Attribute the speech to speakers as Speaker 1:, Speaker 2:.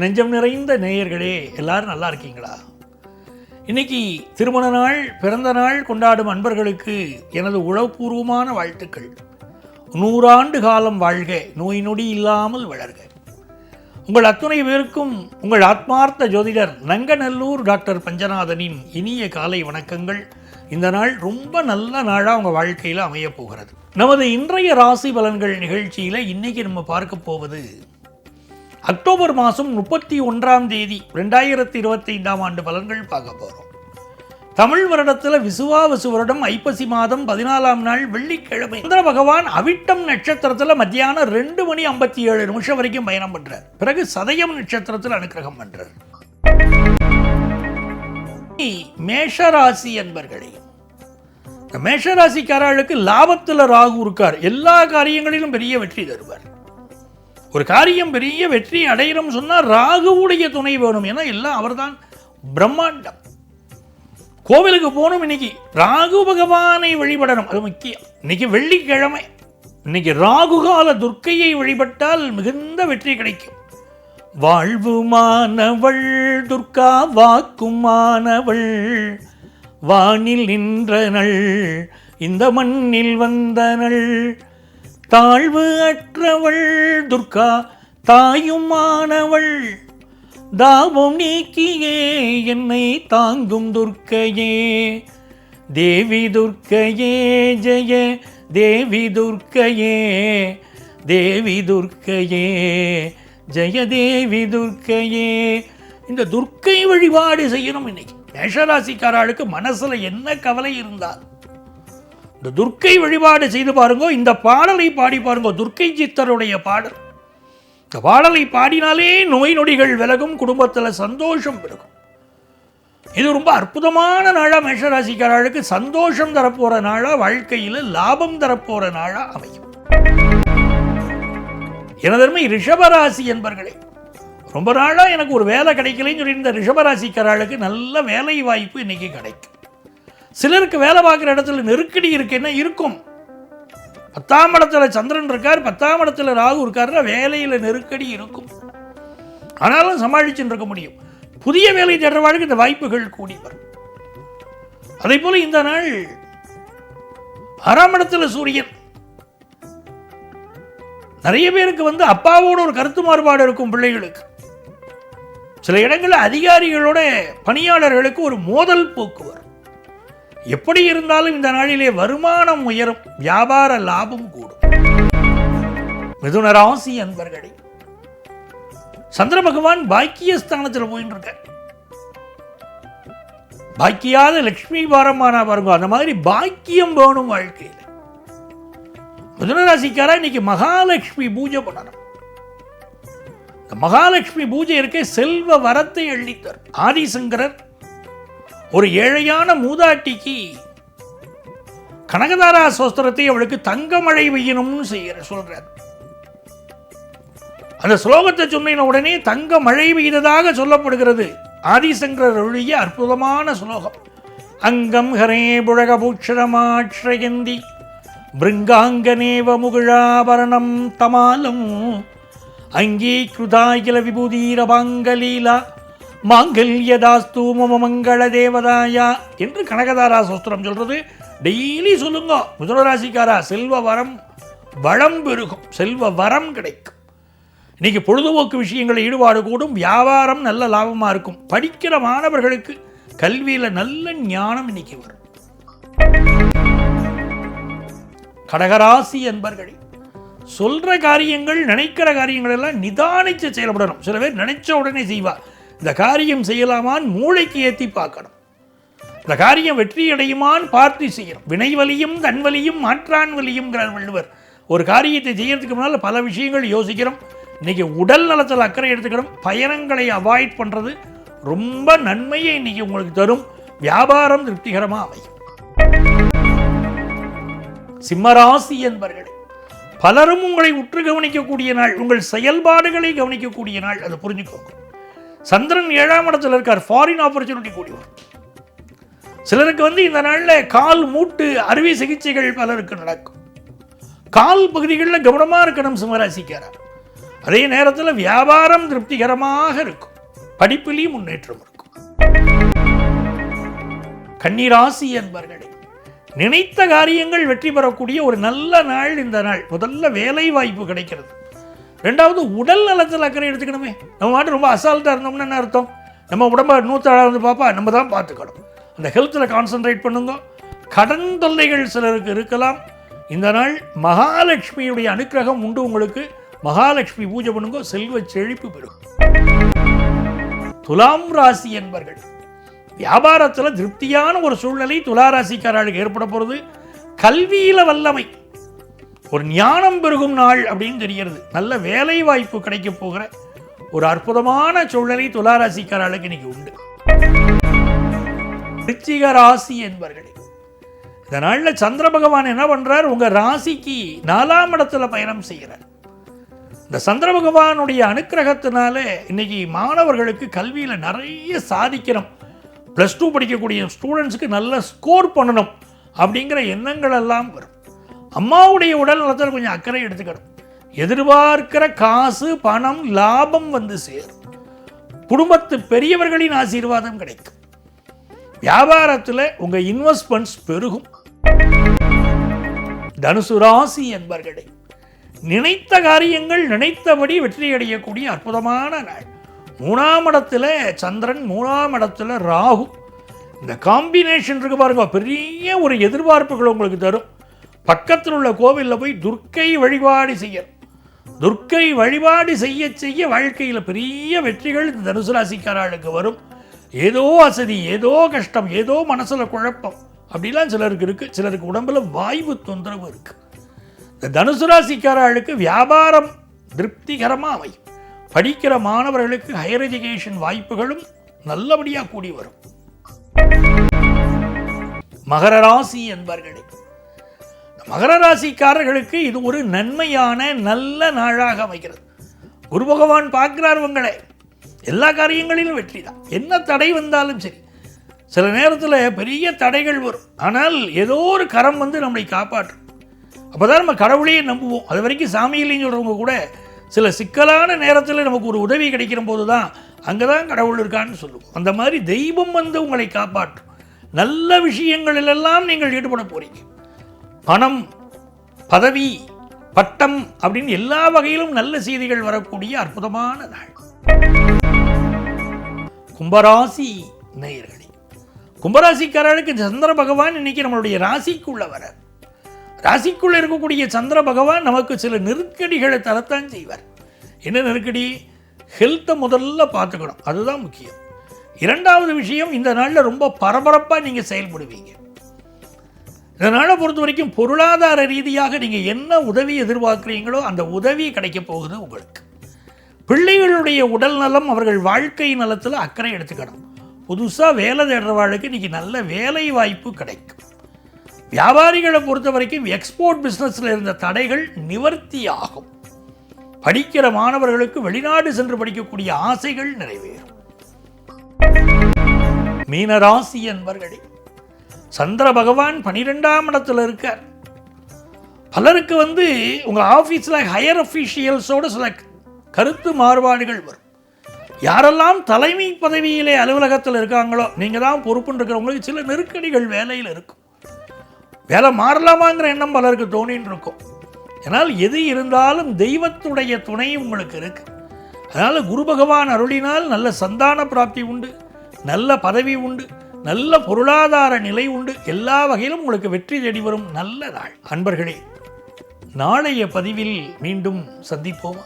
Speaker 1: நெஞ்சம் நிறைந்த நேயர்களே எல்லாரும் நல்லா இருக்கீங்களா? இன்னைக்கு திருமண நாள் பிறந்த நாள் கொண்டாடும் அன்பர்களுக்கு எனது உளவுபூர்வமான வாழ்த்துக்கள். நூறாண்டு காலம் வாழ்க நோய் நொடி இல்லாமல் வளர்க. உங்கள் அத்துணை பேருக்கும் உங்கள் ஆத்மார்த்த ஜோதிடர் நங்கநல்லூர் டாக்டர் பஞ்சநாதனின் இனிய காலை வணக்கங்கள். இந்த நாள் ரொம்ப நல்ல நாளாக உங்கள் வாழ்க்கையில் அமையப் போகிறது. நமது இன்றைய ராசி பலன்கள் நிகழ்ச்சியில் இன்றைக்கி நம்ம பார்க்க போவது அக்டோபர் மாதம் முப்பத்தி ஒன்றாம் தேதி ரெண்டாயிரத்தி இருபத்தைந்தாம் ஆண்டு பலன்கள் பார்க்க போகிறோம் தமிழ் வருடத்தில் விசுவாவசு வருடம் ஐப்பசி மாதம் பதினாலாம் நாள் வெள்ளிக்கிழமை. சந்திர பகவான் அவிட்டம் நட்சத்திரத்தில் மத்தியானம் ரெண்டு மணி ஐம்பத்தி ஏழு நிமிஷம் வரைக்கும் பயணம் பண்றார். பிறகு சதயம் நட்சத்திரத்தில் அனுக்கிரகம் பண்ணுறார் மேஷராசி என்பர்களையும் மேஷராசிக்காரர்களுக்கு லாபத்தில் ராகு இருக்கார். எல்லா காரியங்களிலும் பெரிய வெற்றி தருவார். ஒரு காரியம் பெரிய வெற்றி அடையிறோம் சொன்னால் ராகுவுடைய துணை வேணும். ஏன்னா எல்லாம் அவர்தான். பிரம்மாண்டம். கோவிலுக்கு போகணும் இன்னைக்கு. ராகு பகவானை வழிபடணும். அது முக்கியம். இன்னைக்கு வெள்ளிக்கிழமை. இன்னைக்கு ராகுகால துர்க்கையை வழிபட்டால் மிகுந்த வெற்றி கிடைக்கும். வாழ்வுமானவள் துர்கா வாக்குமானவள் வானில் நின்றனள் இந்த மண்ணில் வந்தனள் தாழ்வு அற்றவள் துர்கா தாயுமானவள் தாபம் நீக்கியே என்னை தாங்கும் துர்க்கையே. தேவி துர்க்கையே ஜெய தேவி துர்க்கையே. தேவி துர்க்கையே ஜெய தேவி துர்க்கையே. இந்த துர்க்கை வழிபாடு செய்யணும் இன்னைக்கு. மேஷராசிக்காராளுக்கு மனசில் என்ன கவலை இருந்தால் இந்த துர்க்கை வழிபாடு செய்து பாருங்க இந்த பாடலை பாடி பாருங்க துர்க்கை சித்தருடைய பாடல். இந்த பாடலை பாடினாலே நோய் நொடிகள் விலகும் குடும்பத்தில் சந்தோஷம் விலகும். இது ரொம்ப அற்புதமான நாளாக மேஷராசிக்காரர்களுக்கு சந்தோஷம் தரப்போகிற நாளாக வாழ்க்கையில் லாபம் தரப்போகிற நாளாக அமையும். எனதர்மை ரிஷபராசி என்பர்களே ரொம்ப நாளாக எனக்கு ஒரு வேலை கிடைக்கலன்னு சொல்லி இந்த ரிஷபராசிக்காரர்களுக்கு நல்ல வேலை வாய்ப்பு இன்னைக்கு கிடைக்கும். சிலருக்கு வேலை பார்க்குற இடத்துல நெருக்கடி இருக்குன்னா இருக்கும்? பத்தாம் இடத்துல சந்திரன் இருக்கார் பத்தாம் இடத்துல ராகு இருக்காருன்னா வேலையில் நெருக்கடி இருக்கும். ஆனாலும் சமாளிச்சுட்டு இருக்க முடியும். புதிய வேலை தேடுறவாளுக்கு இந்த வாய்ப்புகள் கூடி வரும். அதே போல இந்த நாள் ஆறாம் இடத்துல சூரியன். நிறைய பேருக்கு வந்து அப்பாவோட ஒரு கருத்து மாறுபாடு இருக்கும் பிள்ளைகளுக்கு. சில இடங்களில் அதிகாரிகளோட பணியாளர்களுக்கு ஒரு மோதல் போக்கு வரும். எப்படி இருந்தாலும் இந்த நாளிலே வருமானம் உயரும் வியாபார லாபம் கூடும். மிதுன ராசி அன்பர்களே சந்திர பகவான் பாக்கியஸ்தானத்தில் போயின்னு இருக்க பாக்கியாத லக்ஷ்மி பாரமானா பாருங்க அந்த மாதிரி பாக்கியம் வேணும் வாழ்க்கையில். மிதுனராசிக்காரா இன்னைக்கு மகாலட்சுமி பூஜை பண்ணணும். இந்த மகாலட்சுமி பூஜை இருக்க செல்வ வரத்தை அள்ளித்தார் ஆதிசங்கரர் ஒரு ஏழையான மூதாட்டிக்கு கனகதாரா சோஸ்திரத்தை அவளுக்கு தங்க மழை பெய்யணும்னு செய்கிற சொல்கிறார் அந்த ஸ்லோகத்தை சொன்ன உடனே தங்க மழை பெய்ததாக சொல்லப்படுகிறது. ஆதிசங்கரர் ஒழிய அற்புதமான ஸ்லோகம். அங்கம் ஹரே புழக பூட்சரமாட்சயந்தி பிருங்காங்கனேவ முகுழாபரணம் தமாலம் அங்கீகிருதாகில விபூதீரபாங்கலீலா மாங்கல்யதாஸ்து மம மங்கள தேவதாயா என்று கனகதாரா சோஸ்திரம் சொல்றது. டெய்லி சொல்லுங்க. முதலராசிக்காரா செல்வ வரம் வளம் பெருகும். செல்வ வரம் கிடைக்கும். இன்னைக்கு பொழுதுபோக்கு விஷயங்களில் ஈடுபாடு கூடும். வியாபாரம் நல்ல லாபமாக இருக்கும். படிக்கிற மாணவர்களுக்கு கல்வியில் நல்ல ஞானம் இன்னைக்கு வரும். கடகராசி என்பர்களே சொல்கிற காரியங்கள் நினைக்கிற காரியங்கள் எல்லாம் நிதானித்து செயல்படணும். சில பேர் நினைச்ச உடனே செய்வா இந்த காரியம் செய்யலாமான்னு மூளைக்கு ஏற்றி பார்க்கணும். இந்த காரியம் வெற்றி அடையுமான்னு பார்த்து செய்யணும். வினைவலியும் தன்வலியும் மாற்றான் வலியும்ங்கிறார் வள்ளுவர். ஒரு காரியத்தை செய்யறதுக்கு முன்னால் பல விஷயங்கள் யோசிக்கிறோம். இன்னைக்கு உடல் நலத்தில் அக்கறை எடுத்துக்கணும். பயணங்களை அவாய்ட் பண்ணுறது ரொம்ப நன்மையை இன்னைக்கு உங்களுக்கு தரும். வியாபாரம் திருப்திகரமாக அமையும். சிம்மராசி என்பர்களே பலரும் உங்களை உற்று கவனிக்கக்கூடிய நாள் உங்கள் செயல்பாடுகளை கவனிக்கக்கூடிய நாள். அதை புரிஞ்சுக்கோங்க. சந்திரன் ஏழாம் இடத்துல இருக்கார். ஃபாரின் ஆப்பர்ச்சுனிட்டி கூடி வரும் சிலருக்கு வந்து இந்த நாளில் கால் மூட்டு அறுவை சிகிச்சைகள் பலருக்கு நடக்கும். கால் பகுதிகளில் கவனமாக இருக்கணும் சிம்மராசிக்காரர். அதே நேரத்தில் வியாபாரம் திருப்திகரமாக இருக்கும். படிப்பிலையும் முன்னேற்றம் இருக்கும். கன்னிராசி என்பர்களே நினைத்த காரியங்கள் வெற்றி பெறக்கூடிய ஒரு நல்ல நாள் இந்த நாள். முதல்ல வேலை வாய்ப்பு கிடைக்கிறது. ரெண்டாவது உடல் நலத்தில் அக்கறை எடுத்துக்கணுமே. நம்ம மாட்டு ரொம்ப அசால்ட்டாக இருந்தோம்னு என்ன அர்த்தம்? நம்ம உடம்ப நூற்றாளாக வந்து பார்ப்பா நம்ம தான் பார்த்துக்கணும். அந்த ஹெல்த்தில் கான்சென்ட்ரேட் பண்ணுங்க. கடன் தொல்லைகள் சிலருக்கு இருக்கலாம். இந்த நாள் மகாலட்சுமியுடைய அனுக்கிரகம் உண்டு உங்களுக்கு. மகாலட்சுமி பூஜை பண்ணுங்க செல்வ செழிப்பு பெறும். துலாம் ராசி என்பர்கள் வியாபாரத்தில் திருப்தியான ஒரு சூழ்நிலை துலா ராசிக்காரர்களுக்கு ஏற்பட போகிறது கல்வியில் வல்லமை. ஒரு ஞானம் பெருகும் நாள் அப்படின்னு தெரிகிறது. நல்ல வேலை வாய்ப்பு கிடைக்க போகிற ஒரு அற்புதமான சூழ்நிலை துளாராசிக்காரர்களுக்கு இன்னைக்கு உண்டு. விருச்சிக ராசி என்பர்களே இந்த நாளில் சந்திர பகவான் என்ன பண்ணுறார் உங்கள் ராசிக்கு நாலாம் இடத்துல பயணம் செய்கிறார். இந்த சந்திர பகவானுடைய அனுக்கிரகத்தினால இன்னைக்கு மாணவர்களுக்கு கல்வியில் நிறைய சாதிக்கணும். ப்ளஸ் டூ படிக்கக்கூடிய ஸ்டூடெண்ட்ஸுக்கு நல்ல ஸ்கோர் பண்ணணும் அப்படிங்கிற எண்ணங்கள் எல்லாம் வரும். அம்மாவுடைய உடல் நலத்தில் கொஞ்சம் அக்கறை எடுத்துக்கணும். எதிர்பார்க்கிற காசு பணம் லாபம் வந்து சேரும். குடும்பத்து பெரியவர்களின் ஆசீர்வாதம் கிடைக்கும். வியாபாரத்தில் உங்கள் இன்வெஸ்ட்மெண்ட்ஸ் பெருகும். தனுசு ராசி என்பர்களே நினைத்த காரியங்கள் நினைத்தபடி வெற்றி அடையக்கூடிய அற்புதமான நாள். மூணாம் இடத்துல சந்திரன் மூணாம் இடத்துல ராகு. இந்த காம்பினேஷன் இருக்கு பாருங்க பெரிய ஒரு எதிர்பார்ப்புகள் உங்களுக்கு தரும். பக்கத்தில் உள்ள கோவிலில் போய் துர்க்கை வழிபாடு செய்ய துர்க்கை வழிபாடு செய்ய செய்ய வாழ்க்கையில் பெரிய வெற்றிகள் இந்த தனுசு ராசிக்காரர்களுக்கு வரும். ஏதோ அசதி ஏதோ கஷ்டம் ஏதோ மனசில் குழப்பம். அப்படிலாம் சிலருக்கு இருக்குது சிலருக்கு உடம்பில் வாய்வு தொந்தரவு இருக்குது இந்த தனுசு ராசிக்காரர்களுக்கு வியாபாரம் திருப்திகரமாக அமையும். படிக்கிற மாணவர்களுக்கு ஹையர் எஜுகேஷன் வாய்ப்புகளும் நல்லபடியாக கூடி வரும். மகர ராசி என்பர்களே மகர ராசிக்காரர்களுக்கு இது ஒரு நன்மையான நல்ல நாளாக அமைகிறது குரு பகவான் பார்க்கிறார் உங்களை. எல்லா காரியங்களிலும் வெற்றி தான். என்ன தடை வந்தாலும் சரி. சில நேரத்தில் பெரிய தடைகள் வரும். ஆனால் ஏதோ ஒரு கரம் வந்து நம்மளை காப்பாற்றும். அப்போ தான் நம்ம கடவுளையே நம்புவோம். அது வரைக்கும் சாமியிலையும் சொல்கிறவங்க கூட சில சிக்கலான நேரத்தில் நமக்கு ஒரு உதவி கிடைக்கிற போது தான் அங்கே தான் கடவுள் இருக்கான்னு சொல்லுவோம். அந்த மாதிரி தெய்வம் வந்து உங்களை காப்பாற்றும். நல்ல விஷயங்களிலெல்லாம் நீங்கள் ஈடுபட போகிறீங்க பணம் பதவி பட்டம் அப்படின்னு எல்லா வகையிலும் நல்ல செய்திகள் வரக்கூடிய அற்புதமான நாள். கும்பராசி நேயர்களே கும்பராசிக்காரர்களுக்கு சந்திர பகவான் இன்னைக்கு நம்மளுடைய ராசிக்குள்ள வர ராசிக்குள்ள இருக்கக்கூடிய சந்திர பகவான் நமக்கு சில நெருக்கடிகளை தரத்தான் செய்வார். என்ன நெருக்கடி? ஹெல்த்தை முதல்ல பார்த்துக்கணும். அதுதான் முக்கியம். இரண்டாவது விஷயம் இந்த நாளில் ரொம்ப பரபரப்பாக நீங்கள் செயல்படுவீங்க. இதனால் பொறுத்த வரைக்கும் பொருளாதார ரீதியாக நீங்கள் என்ன உதவி எதிர்பார்க்குறீங்களோ அந்த உதவி கிடைக்க போகுது உங்களுக்கு. பிள்ளைகளுடைய உடல் நலம் அவர்கள் வாழ்க்கை நலத்தில் அக்கறை எடுத்துக்கணும். புதுசாக வேலை தேடுறவாளுக்கு இன்றைக்கி நல்ல வேலை வாய்ப்பு கிடைக்கும். வியாபாரிகளை பொறுத்த வரைக்கும் எக்ஸ்போர்ட் பிஸ்னஸில் இருந்த தடைகள் நிவர்த்தி ஆகும். படிக்கிற மாணவர்களுக்கு வெளிநாடு சென்று படிக்கக்கூடிய ஆசைகள் நிறைவேறும். மீனராசி என்பர்களே சந்திர பகவான் பனிரெண்டாம் இடத்துல இருக்கார். பலருக்கு வந்து உங்கள் ஆஃபீஸில் ஹையர் அஃபீஷியல்ஸோட சில கருத்து மாறுபாடுகள் வரும். யாரெல்லாம் தலைமை பதவியிலே அலுவலகத்தில் இருக்காங்களோ நீங்கள் தான் பொறுப்புன்னு இருக்கிறவங்களுக்கு சில நெருக்கடிகள் வேலையில் இருக்கும். வேலை மாறலாமாங்கிற எண்ணம் பலருக்கு தோணின்னு இருக்கும். ஏன்னால் எது இருந்தாலும் தெய்வத்துடைய துணை உங்களுக்கு இருக்கு. அதனால் குரு பகவான் அருளினால் நல்ல சந்தான பிராப்தி உண்டு நல்ல பதவி உண்டு. நல்ல பொருளாதார நிலை உண்டு. எல்லா வகையிலும் உங்களுக்கு வெற்றி தேடி வரும் நல்ல நாள். அன்பர்களே நாளைய பதிவில் மீண்டும் சந்திப்போம்?